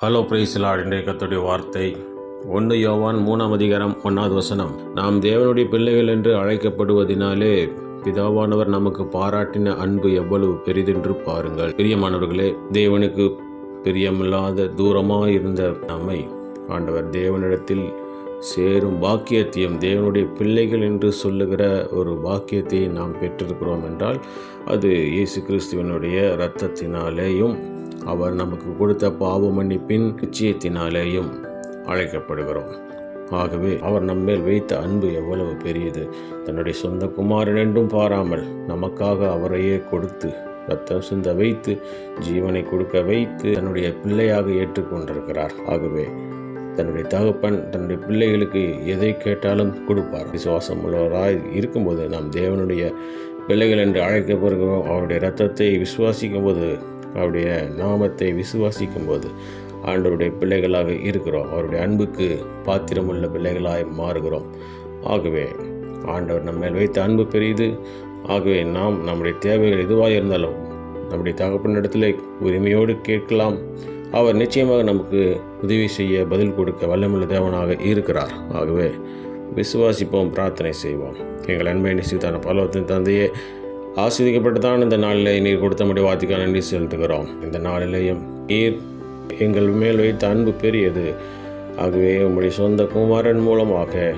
Hello பிரைஸ்லாட் இன்றைய கத்துடைய வார்த்தை ஒன்று யோவான் மூணாம் அதிகாரம் ஒன்றாவது வசனம். நாம் தேவனுடைய பிள்ளைகள் என்று அழைக்கப்படுவதினாலே பிதாவானவர் நமக்கு பாராட்டின அன்பு எவ்வளவு பெரிதென்று பாருங்கள். பிரியமானவர்களே தேவனுக்கு பிரியமில்லாத தூரமாக இருந்த நம்மை ஆண்டவர் தேவனிடத்தில் சேரும் பாக்கியத்தையும் தேவனுடைய பிள்ளைகள் என்று சொல்லுகிற ஒரு பாக்கியத்தை நாம் பெற்றிருக்கிறோம் என்றால் அது இயேசு கிறிஸ்துவனுடைய இரத்தத்தினாலேயும் அவர் நமக்கு கொடுத்த பாவ மன்னிப்பின் நிச்சயத்தினாலேயும் அழைக்கப்படுகிறோம். ஆகவே அவர் நம்மேல் வைத்த அன்பு எவ்வளவு பெரியது. தன்னுடைய சொந்த குமாரன் என்றும் பாராமல் நமக்காக அவரையே கொடுத்து ரத்தம் சிந்த வைத்து ஜீவனை கொடுக்க வைத்து தன்னுடைய பிள்ளையாக ஏற்றுக்கொண்டிருக்கிறார். ஆகவே தன்னுடைய தகப்பன் தன்னுடைய பிள்ளைகளுக்கு எதை கேட்டாலும் கொடுப்பார். விசுவாசம் உள்ளவராய் இருக்கும்போது நாம் தேவனுடைய பிள்ளைகள் என்று அழைக்கப்படுகிறோம். அவருடைய ரத்தத்தை விசுவாசிக்கும் போது அவருடைய நாமத்தை விசுவாசிக்கும் போது ஆண்டவருடைய பிள்ளைகளாக இருக்கிறோம். அவருடைய அன்புக்கு பாத்திரமுள்ள பிள்ளைகளாய் மாறுகிறோம். ஆகவே ஆண்டவர் நம்ம மேல் வைத்த அன்பு பெரியது. ஆகவே நாம் நம்முடைய தேவைகள் எதுவாக இருந்தாலும் நம்முடைய தகப்பனிடத்தில் உரிமையோடு கேட்கலாம். அவர் நிச்சயமாக நமக்கு உதவி செய்ய பதில் கொடுக்க வல்லமுள்ள தேவனாக இருக்கிறார். ஆகவே விசுவாசிப்போம் பிரார்த்தனை செய்வோம். எங்கள் அன்பை நிச்சயத்தான பலவத்தின் தந்தையே ஆஸ்வதிக்கப்பட்டு இந்த நாளில் நீர் கொடுத்த முடிய வாத்திக்கான நன்றி செலுத்துகிறோம். இந்த நாளிலேயும் நீர் எங்கள் மேல் வைத்த அன்பு பெரியது. ஆகவே உம்முடைய சொந்த குமாரன் மூலமாக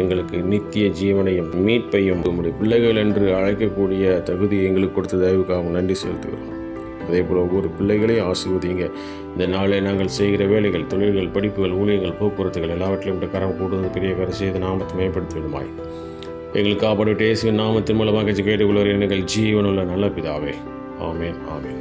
எங்களுக்கு நித்திய ஜீவனையும் மீட்பையும் உங்களுடைய பிள்ளைகள் என்று அழைக்கக்கூடிய தகுதி எங்களுக்கு கொடுத்த தயவுக்காக நன்றி செலுத்துகிறோம். அதே போல் ஒவ்வொரு பிள்ளைகளையும் ஆசிர்வதிங்க இந்த நாளில் நாங்கள் செய்கிற வேலைகள் தொழில்கள் படிப்புகள் ஊழியங்கள் போக்குவரத்துகள் எல்லாவற்றிலும் கரம் கூடுவது பெரிய கரை செய்து நாமத்தை மேம்படுத்திவிடுமாய். எங்களுக்கு காப்பாடு இயேசுவின் நாமத்தின் மூலமாக கேட்டுக்கொள்வர் எங்கள் ஜீவனுள்ள நல்ல பிதாவே. ஆமேன் ஆமேன்.